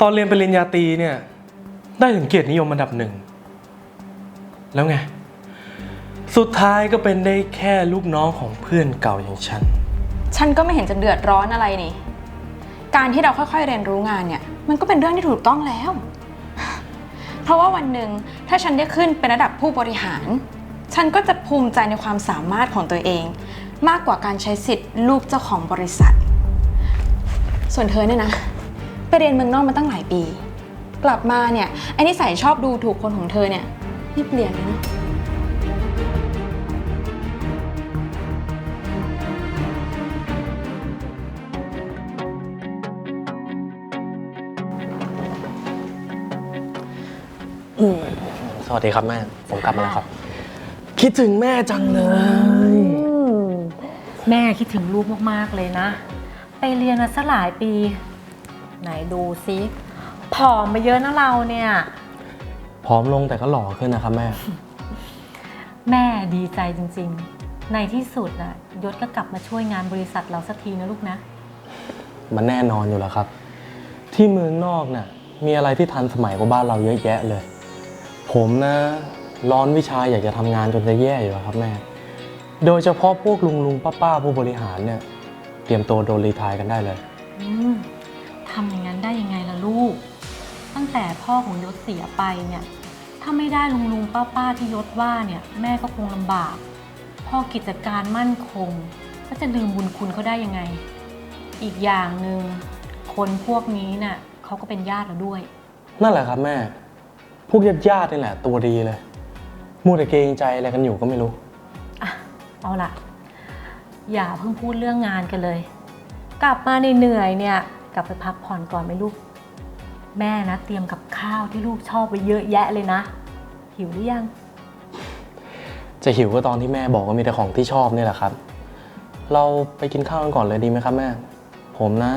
ตอนเรียนปริญญาตรีเนี่ย ได้ถึงเกียรตินิยมอันดับหนึ่ง แล้วไง สุดท้ายก็เป็นได้แค่ลูกน้องของเพื่อนเก่าอย่างฉัน ฉันก็ไม่เห็นจะเดือดร้อนอะไรนี่ การที่เราค่อยๆเรียนรู้งานเนี่ย มันก็เป็นเรื่องที่ถูกต้องแล้ว เพราะว่าวันหนึ่งถ้าฉันได้ขึ้นเป็นระดับผู้บริหาร ฉันก็จะภูมิใจในความสามารถของตัวเอง มากกว่าการใช้สิทธิ์ลูกเจ้าของบริษัท ส่วนเธอเนี่ยนะ ไปเรียนเมืองนอกมาตั้งหลายปี กลับมาเนี่ยไอ้นิสัยชอบดูถูกคนของเธอเนี่ยไม่เปลี่ยนเลยเนาะสวัสดีครับแม่ ผมกลับมาแล้วครับ คิดถึงแม่จังเลย แม่คิดถึงลูกมาก ๆ เลยนะ ไปเรียนมาซะหลายปี ไหนดูซิผอมไปเยอะนะเราเนี่ย พร้อมลงแต่ก็หล่อขึ้นนะครับแม่ แม่ดีใจจริงๆ ในที่สุดน่ะยศก็กลับมาช่วยงานบริษัทเราสักทีนะลูกนะ มันแน่นอนอยู่แล้วครับ ที่เมืองนอกน่ะ มีอะไรที่ทันสมัยกว่าบ้านเราเยอะแยะเลย ผมนะ ร้อนวิชาอยากจะทำงานจนจะแย่อยู่แล้วครับแม่ โดยเฉพาะพวกลุงลุงป้าป้าๆผู้บริหารเนี่ย เตรียมตัวโดนรีไทายกันได้เลย อืม ทำอย่างนั้นได้ยังไงล่ะลูก ตั้งแต่พ่อของยศเสียไปเนี่ย ถ้าไม่ได้ลุงลุงป้าป้าๆที่ยศว่าเนี่ยแม่ก็คงลำบาก พ่อกิจการมั่นคง ก็จะลืมบุญคุณเขาได้ยังไง อีกอย่างหนึ่งคนพวกนี้น่ะเขาก็เป็นญาติเราด้วย นั่นแหละครับแม่ พวกญาติญาติๆนี่แหละตัวดีเลยมัวแต่เกรงใจอะไรกันอยู่ก็ไม่รู้ อะ เอาล่ะ อย่าเพิ่งพูดเรื่องงานกันเลย กลับมาเหนื่อยๆเนี่ย กลับไปพักผ่อนก่อนไหมลูก แม่นะ เตรียมกับข้าวที่ลูกชอบไว้เยอะแยะเลยนะ หิวหรือยัง จะหิวก็ตอนที่แม่บอกว่ามีแต่ของที่ชอบนี่แหละครับ เราไปกินข้าวกันก่อนเลยดีไหมครับแม่ ผมนะ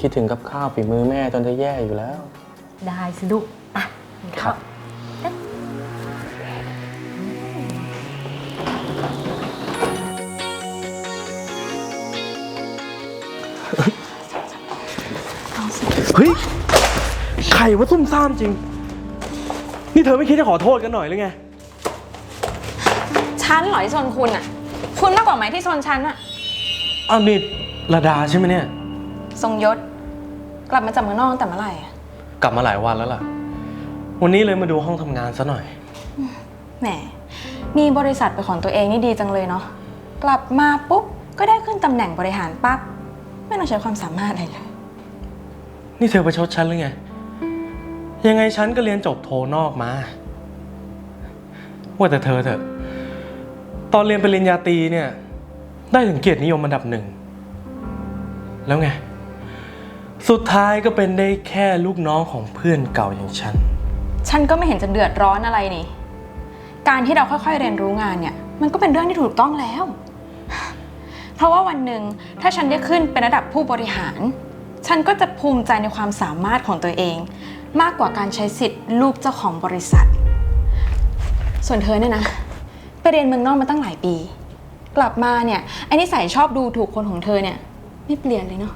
คิดถึงกับข้าวฝีมือแม่จนจะแย่อยู่แล้ว ได้สิลูกอะกินข้าว เฮ้ยใครว่าซุ่มซ่ามจริง นี่เธอไม่คิดจะขอโทษกันหน่อยหรือไง ฉันเหรอที่ชนคุณอะคุณมากกว่าไหมที่ชนฉันอะอ้าวนี่ระดาใช่ไหมเนี่ย ทรงยศ กลับมาจากเมืองนอกตั้งแต่เมื่อไหร่อะกลับมาหลายวันแล้วล่ะ วันนี้เลยมาดูห้องทำงานซะหน่อย แหม มีบริษัทเป็นของตัวเองนี่ดีจังเลยเนาะ กลับมาปุ๊บ ก็ได้ขึ้นตำแหน่งบริหารปั๊บ ไม่ต้องใช้ความสามารถอะไรเลย นี่เธอประชดฉันหรือไง ยังไงฉันก็เรียนจบโทนอกมา ว่าแต่เธอเถอะ ตอนเรียนปริญญาตรีเนี่ย ได้ถึงเกียรตินิยมอันดับหนึ่ง แล้วไง สุดท้ายก็เป็นได้แค่ลูกน้องของเพื่อนเก่าอย่างฉัน ฉันก็ไม่เห็นจะเดือดร้อนอะไรนี่ การที่เราค่อยๆ เรียนรู้งานเนี่ย มันก็เป็นเรื่องที่ถูกต้องแล้ว เพราะว่าวันหนึ่งถ้าฉันได้ขึ้นเป็นระดับผู้บริหาร ฉันก็จะภูมิใจในความสามารถของตัวเอง มากกว่าการใช้สิทธิ์ลูกเจ้าของบริษัท ส่วนเธอเนี่ยนะไปเรียนเมืองนอกมาตั้งหลายปี กลับมาเนี่ยไอ้นิสัยชอบดูถูกคนของเธอเนี่ยไม่เปลี่ยนเลยเนาะ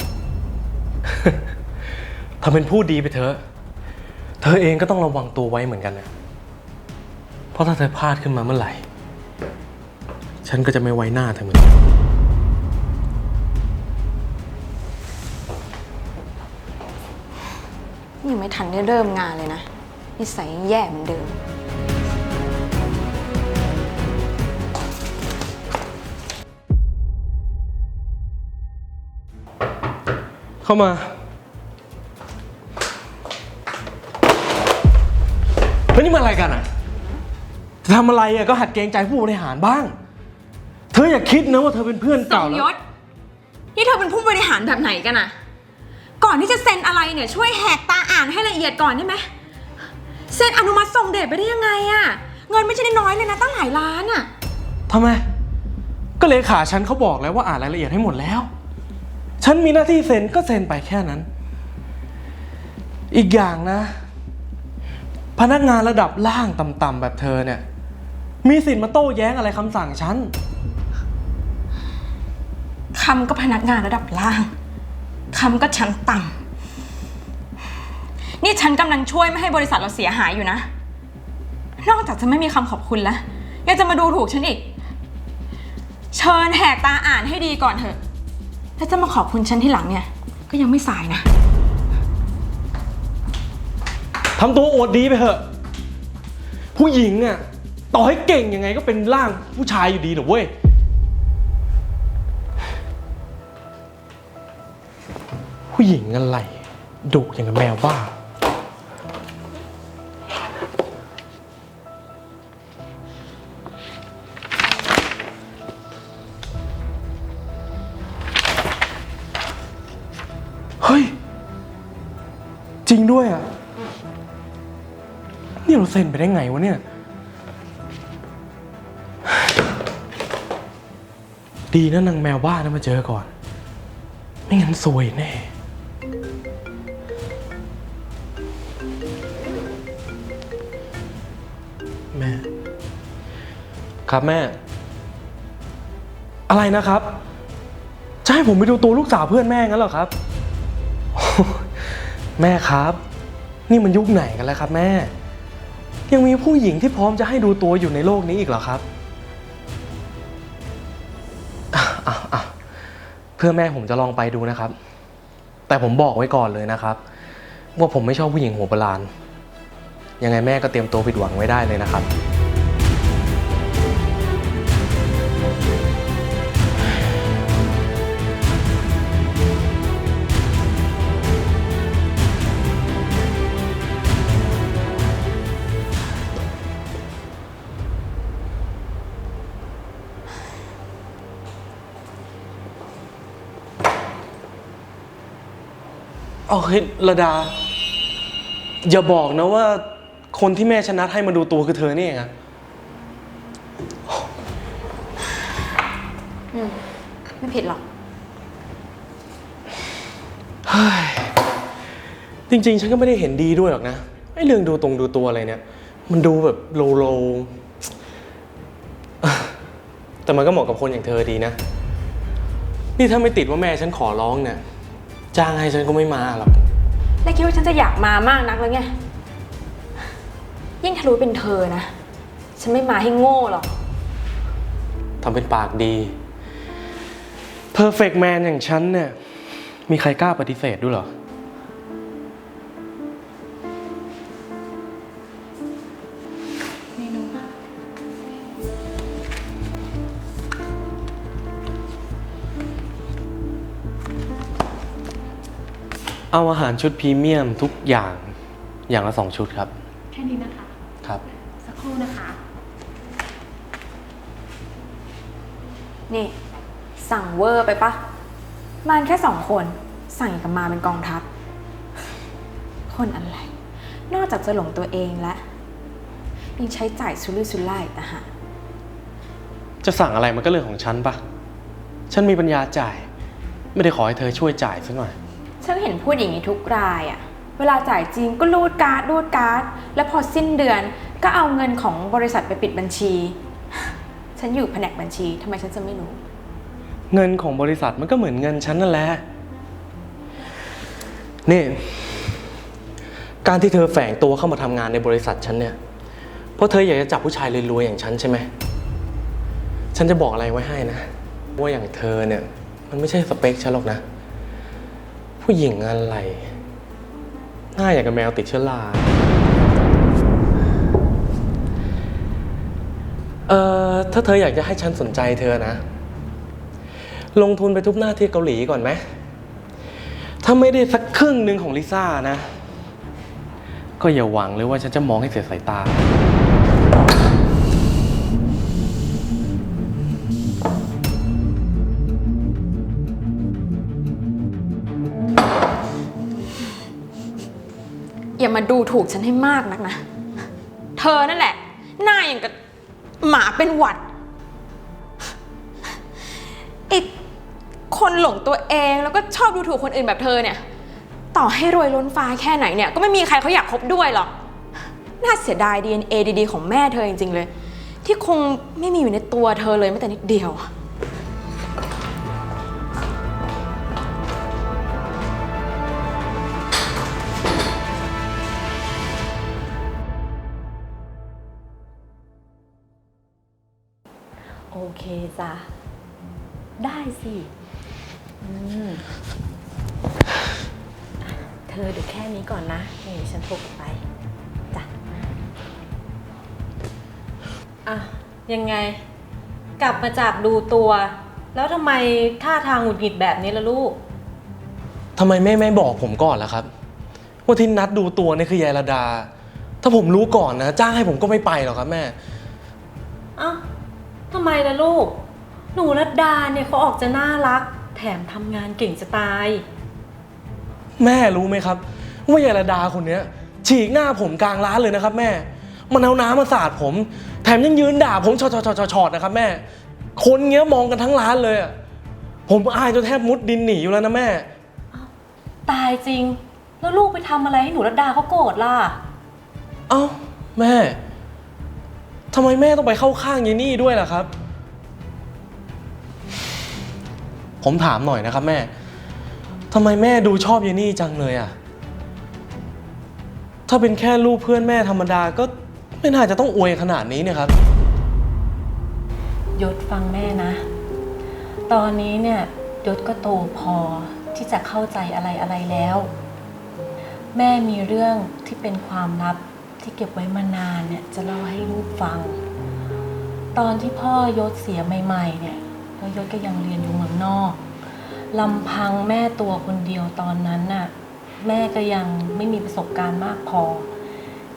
ทำเป็นพูดดีไปเถอะ เธอเองก็ต้องระวังตัวไว้เหมือนกันนะ เพราะถ้าเธอพลาดขึ้นมาเมื่อไหร่ ฉันก็จะไม่ไว้หน้าเธอเหมือนกัน ยังไม่ทันได้เริ่มงานเลยนะนิสัยแย่เหมือนเดิม เข้ามาเฮ้ยนี่มันอะไรกันอะ จะทำอะไรอะก็หัดเกรงใจผู้บริหารบ้าง เธออย่าคิดนะว่าเธอเป็นเพื่อนสเก่ามแล้ว ยศ นี่เธอเป็นผู้บริหารแบบไหนกันอะ ก่อนที่จะเซ็นอะไรเนี่ยช่วยแหกตาอ่านให้ละเอียดก่อนได้ไหมเซ็นอนุมัติส่งเดชไปได้ยังไงอะเงินไม่ใช่น้อยๆเลยนะตั้งหลายล้านอะทำไม ก็เลขาฉันเขาบอกแล้วว่าอ่านรายละเอียดให้หมดแล้ว ฉันมีหน้าที่เซ็นก็เซ็นไปแค่นั้น อีกอย่างนะ พนักงานระดับล่างต่ำๆแบบเธอเนี่ย มีสิทธิ์มาโต้แย้งอะไรคำสั่งฉัน คำก็พนักงานระดับล่าง คำก็ชั้นต่นี่ฉันกำลังช่วยไม่ให้บริษัทเราเสียหายอยู่นะ นอกจากจะไม่มีคำขอบคุณแล้ว ยังจะมาดูถูกฉันอีก เชิญแหกตาอ่านให้ดีก่อนเถอะถ้าจะมาขอบคุณฉันที่หลังเนี่ย ก็ยังไม่สายนะ ทำตัวอวดดีไปเถอะ ผู้หญิงอะต่อให้เก่งยังไงก็เป็นร่างผู้ชายอยู่ดีเหรอเว้ย ผู้หญิงอะไรดุอย่างกับแมวบ้า เฮ้ย จริงด้วยอะ นี่เราเซ็นไปได้ไงวะเนี่ย ดีนะนางแมวบ้านะมาเจอก่อน ไม่งั้นซวยแน่ ครับแม่ อะไรนะครับ จะให้ผมไปดูตัวลูกสาวเพื่อนแม่งั้นเหรอครับ แม่ครับ นี่มันยุคไหนกันแล้วครับ แม่ ยังมีผู้หญิงที่พร้อมจะให้ดูตัวอยู่ในโลกนี้อีกเหรอครับเพื่อแม่ผมจะลองไปดูนะครับ แต่ผมบอกไว้ก่อนเลยนะครับ ว่าผมไม่ชอบผู้หญิงหัวโบราณยังไงแม่ก็เตรียมตัวผิดหวังไว้ได้เลยนะครับ เอาเฮ้ยระดา อย่าบอกนะว่า คนที่แม่ชนะให้มาดูตัวคือเธอนี่เองอะไม่ผิดหรอก เฮ้ยจริงๆ ฉันก็ไม่ได้เห็นดีด้วยหรอกนะไอ้เรื่องดูตรงดูตัวอะไรเนี่ย มันดูแบบโลโลแต่มันก็เหมาะกับคนอย่างเธอดีนะ นี่ถ้าไม่ติดว่าแม่ฉันขอร้องเนี่ย จ้างให้ฉันก็ไม่มาหรอก แล้วคิดว่าฉันจะอยากมามากนักแล้วไง ยิ่งถ้ารู้เป็นเธอนะ ฉันไม่มาให้โง่หรอก ทำเป็นปากดี Perfect Man อย่างฉันเนี่ย มีใครกล้าปฏิเสธด้วยเหรอ เอาอาหารชุดพรีเมียมทุกอย่างอย่างละสองชุดครับแค่นี้นะคะ ครับ สักครู่นะคะ นี่ สั่งเวอร์ไปปะมาแค่สองคน สั่งอย่างกับมาเป็นกองทัพ คนอะไร นอกจากจะหลงตัวเองและ ยังใช้จ่ายสุรุ่ยสุร่ายอีกต่างหากจะสั่งอะไรมันก็เรื่องของฉันปะฉันมีปัญญาจ่าย ไม่ได้ขอให้เธอช่วยจ่ายสักหน่อย ฉันเห็นพูดอย่างนี้ทุกรายอะเวลาจ่ายจริงก็รูดการ์ดรูดการ์ด แล้วพอสิ้นเดือนก็เอาเงินของบริษัทไปปิดบัญชี ฉันอยู่แผนกบัญชีทำไมฉันจะไม่รู้ เงินของบริษัทมันก็เหมือนเงินฉันนั่นแหละ นี่ การที่เธอแฝงตัวเข้ามาทำงานในบริษัทฉันเนี่ย เพราะเธออยากจะจับผู้ชายรวยๆอย่างฉันใช่ไหม ฉันจะบอกอะไรไว้ให้นะ ว่าอย่างเธอเนี่ย มันไม่ใช่สเปคฉันหรอกนะ ผู้หญิงอะไร หน้าอย่างกับแมวติดเชื้อรา เอ่อ ถ้าเธออยากจะให้ฉันสนใจเธอนะ ลงทุนไปทุบหน้าที่เกาหลีก่อนไหม ถ้าไม่ได้สักครึ่งหนึ่งของลิซ่านะ ก็อย่าหวังเลยว่าฉันจะมองให้เสียสายตา มาดูถูกฉันให้มากนักนะ เธอนั่นแหละ หน้าอย่างกับหมาเป็นหวัดไอคนหลงตัวเองแล้วก็ชอบดูถูกคนอื่นแบบเธอเนี่ย ต่อให้รวยล้นฟ้าแค่ไหนเนี่ย ก็ไม่มีใครเขาอยากคบด้วยหรอก น่าเสียดาย DNA ดีๆ ของแม่เธอจริงๆเลย ที่คงไม่มีอยู่ในตัวเธอเลยแม้แต่นิดเดียว เคจ้ะ ได้สิอืมอะเธอดูแค่นี้ก่อนนะนี่เดี๋ยวฉันโทรกลับไปจ้ะอะยังไง กลับมาจากดูตัว แล้วทำไมท่าทางหงุดหงิดแบบนี้ล่ะลูก ทำไมแม่ไม่บอกผมก่อนล่ะครับ ว่าที่นัดดูตัวนี่คือยายระดา ถ้าผมรู้ก่อนนะ จ้างให้ผมก็ไม่ไปหรอกครับแม่ำไมล่ะลูก หนูรัดดาเนี่ยเขาออกจะน่ารัก แถมทำงานเก่งจะตาย แม่รู้ไหมครับ ว่ายายระดาคนเนี้ย ฉีกหน้าผมกลางร้านเลยนะครับ แม่ มันเอาน้ำมาสาดผม แถมยังยืนด่าผมชอดชอดชอดชอดนะครับ แม่ คนเงี้ยมองกันทั้งร้านเลยอะผมอายจนแทบมุดดินหนีอยู่แล้วนะแม่ ตายจริง แล้วลูกไปทำอะไรให้หนูรัดดาเขาโกรธล่ะ เอ้า แม่ทำไมแม่ต้องไปเข้าข้างยายนี่ด้วยล่ะครับ ผมถามหน่อยนะครับ แม่ทำไมแม่ดูชอบยายนี่จังเลยอะถ้าเป็นแค่ลูกเพื่อนแม่ธรรมดาก็ไม่น่าจะต้องอวยขนาดนี้เนี่ยครับ ยศฟังแม่นะ ตอนนี้เนี่ยยศก็โตพอที่จะเข้าใจอะไรอะไรแล้ว แม่มีเรื่องที่เป็นความลับ ที่เก็บไว้มานานเนี่ยจะเล่าให้ลูกฟัง ตอนที่พ่อยศเสียใหม่ๆเนี่ยแล้วยศก็ยังเรียนอยู่เมืองนอกลำพังแม่ตัวคนเดียวตอนนั้นน่ะแม่ก็ยังไม่มีประสบการณ์มากพอ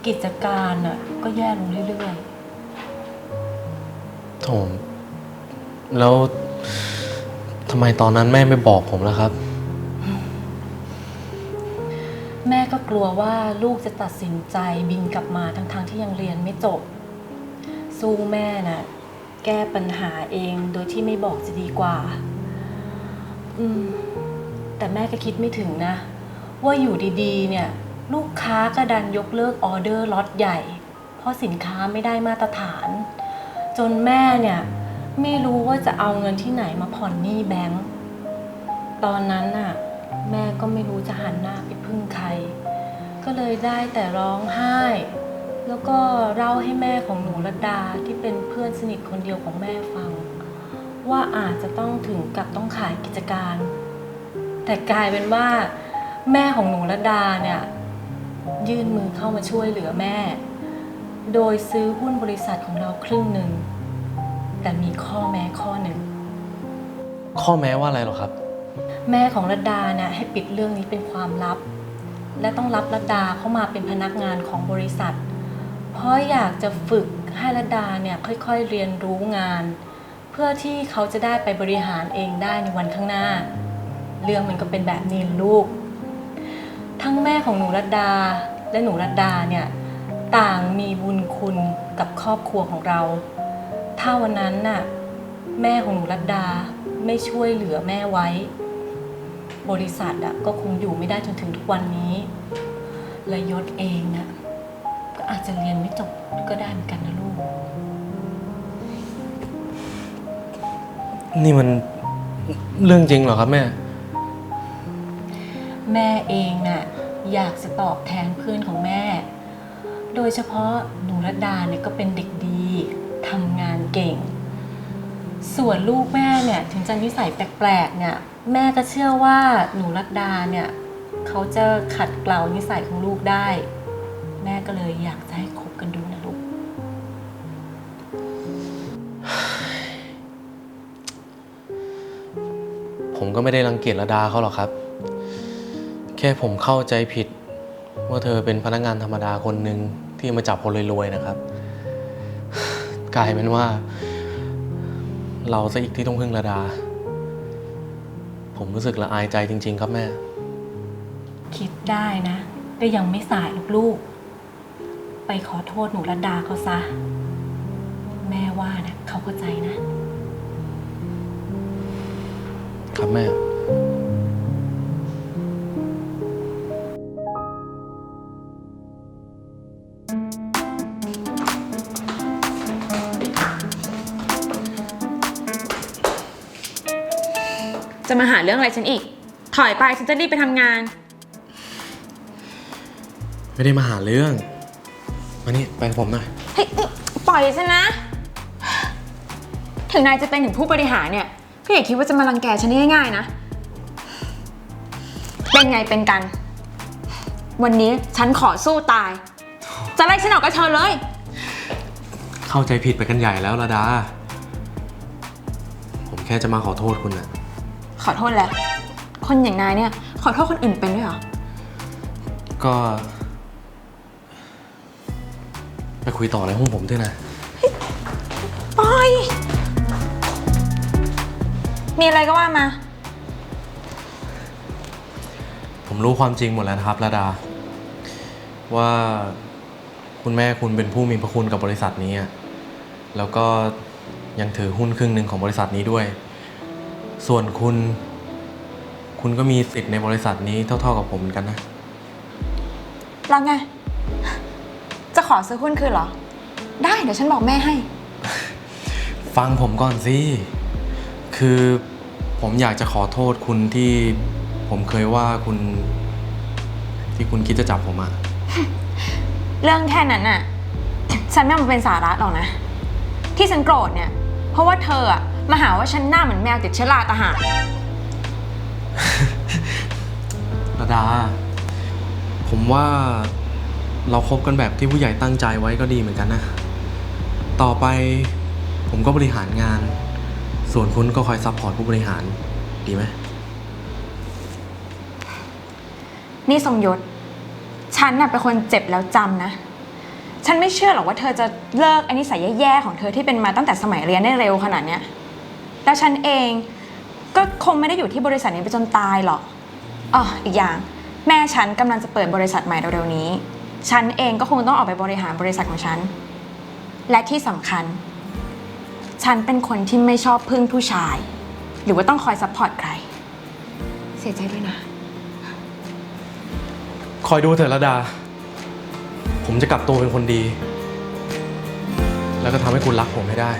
กิจการน่ะก็แย่ลงเรื่อยๆโถมแล้วทำไมตอนนั้นแม่ไม่บอกผมล่ะครับ แม่ก็กลัวว่าลูกจะตัดสินใจบินกลับมาทั้งๆที่ยังเรียนไม่จบ สู้แม่น่ะแก้ปัญหาเองโดยที่ไม่บอกจะดีกว่า อืม แต่แม่ก็คิดไม่ถึงนะ ว่าอยู่ดีๆ เนี่ย ลูกค้าก็ดันยกเลิกออเดอร์ล็อตใหญ่ เพราะสินค้าไม่ได้มาตรฐาน จนแม่เนี่ย ไม่รู้ว่าจะเอาเงินที่ไหนมาผ่อนหนี้แบงก์ตอนนั้นน่ะ แม่ก็ไม่รู้จะหันหน้าไป พึ่งใคร ก็เลยได้แต่ร้องไห้ แล้วก็เล่าให้แม่ของหนูรัตดาที่เป็นเพื่อนสนิทคนเดียวของแม่ฟัง ว่าอาจจะต้องถึงกับต้องขายกิจการ แต่กลายเป็นว่า แม่ของหนูรัตดาเนี่ยยื่นมือเข้ามาช่วยเหลือแม่ โดยซื้อหุ้นบริษัทของเราครึ่งหนึ่ง แต่มีข้อแม้ข้อหนึ่ง ข้อแม้ว่าอะไรหรอครับ แม่ของรัตดาเนี่ยให้ปิดเรื่องนี้เป็นความลับ และต้องรับรัดาเข้ามาเป็นพนักงานของบริษัท เพราะอยากจะฝึกให้รัดาเนี่ยค่อยๆเรียนรู้งาน เพื่อที่เขาจะได้ไปบริหารเองได้ในวันข้างหน้า เรื่องมันก็เป็นแบบนี้ลูก ทั้งแม่ของหนูรัดาและหนูรัดาเนี่ยต่างมีบุญคุณกับครอบครัวของเรา ถ้าวันนั้นน่ะแม่ของหนูรัดาไม่ช่วยเหลือแม่ไว้ บริษัทอะก็คงอยู่ไม่ได้จนถึงทุกวันนี้ และยศเองนะก็อาจจะเรียนไม่จบก็ได้เหมือนกันนะลูก นี่มันเรื่องจริงเหรอครับแม่ แม่เองน่ะอยากจะตอบแทนเพื่อนของแม่ โดยเฉพาะหนูรัตดาเนี่ยก็เป็นเด็กดีทำงานเก่ง ส่วนลูกแม่เนี่ยถึงจะนิสัยแปลกๆเนี่ย แม่ก็เชื่อว่าหนูรัตดาเนี่ยเขาจะขัดเกลานิสัยของลูกได้ แม่ก็เลยอยากจะให้คบกันดูนะลูก ผมก็ไม่ได้รังเกียจระดาเขาหรอกครับ แค่ผมเข้าใจผิด ว่าเธอเป็นพนักงานธรรมดาคนหนึ่งที่มาจับคนรวยๆนะครับ กลายเป็นว่า เราซะอีกที่ต้องพึ่งระดา ผมรู้สึกละอายใจจริง ๆ ครับแม่ คิดได้นะ ก็ยังไม่สายหรอกลูก ไปขอโทษหนูรัตดาเขาซะ แม่ว่านะเขาเข้าใจนะ ครับแม่ จะมาหาเรื่องอะไรฉันอีก ถอยไปฉันจะรีบไปทำงาน ไม่ได้มาหาเรื่อง มานี่ไปกับผมหน่อย เฮ้ยปล่อยฉันนะ ถึงนายจะเป็นถึงผู้บริหารเนี่ยก็อย่าคิดว่าจะมารังแกฉันได้ง่ายๆนะ เป็นไงเป็นกัน วันนี้ฉันขอสู้ตาย จะไล่ฉันออกก็เชิญเลย เข้าใจผิดไปกันใหญ่แล้วระดา ผมแค่จะมาขอโทษคุณนะ ขอโทษแหละ คนอย่างนายเนี่ย ขอโทษคนอื่นเป็นด้วยเหรอ ก็ ไปคุยต่อในห้องผมด้วยนะ ปอย มีอะไรก็ว่ามา ผมรู้ความจริงหมดแล้วนะครับระดา ว่าคุณแม่คุณเป็นผู้มีพระคุณกับบริษัทนี้อะแล้วก็ยังถือหุ้นครึ่งหนึ่งของบริษัทนี้ด้วย ส่วนคุณ คุณก็มีสิทธิ์ในบริษัทนี้เท่าๆกับผมเหมือนกันนะ แล้วไง จะขอซื้อหุ้นคืนเหรอ ได้เดี๋ยวฉันบอกแม่ให้ ฟังผมก่อนสิ คือผมอยากจะขอโทษคุณที่ผมเคยว่าคุณ ที่คุณคิดจะจับผมอะเรื่องแค่นั้นน่ะ ฉันไม่เอามาเป็นสาระหรอกนะ ที่ฉันโกรธเนี่ย เพราะว่าเธออะ มาหาว่าฉันหน้าเหมือนแมวติดเชื้อราตะหากระดา ผมว่าเราคบกันแบบที่ผู้ใหญ่ตั้งใจไว้ก็ดีเหมือนกันนะ ต่อไปผมก็บริหารงาน ส่วนคุณก็คอยซัพพอร์ตผู้บริหาร ดีไหม นี่ทรงยศ ฉันน่ะเป็นคนเจ็บแล้วจำนะ ฉันไม่เชื่อหรอกว่าเธอจะเลิกไอ้นิสัยแย่ๆของเธอที่เป็นมาตั้งแต่สมัยเรียนได้เร็วขนาดเนี้ย แล้วฉันเองก็คงไม่ได้อยู่ที่บริษัทนี้ไปจนตายหรอกอ๋ออีกอย่าง แม่ฉันกำลังจะเปิดบริษัทใหม่เร็วๆนี้ ฉันเองก็คงต้องออกไปบริหารบริษัทของฉัน และที่สำคัญ ฉันเป็นคนที่ไม่ชอบพึ่งผู้ชาย หรือว่าต้องคอยซัพพอร์ตใคร เสียใจด้วยนะ คอยดูเถอะระดา ผมจะกลับตัวเป็นคนดี แล้วก็ทำให้คุณรักผมให้ได้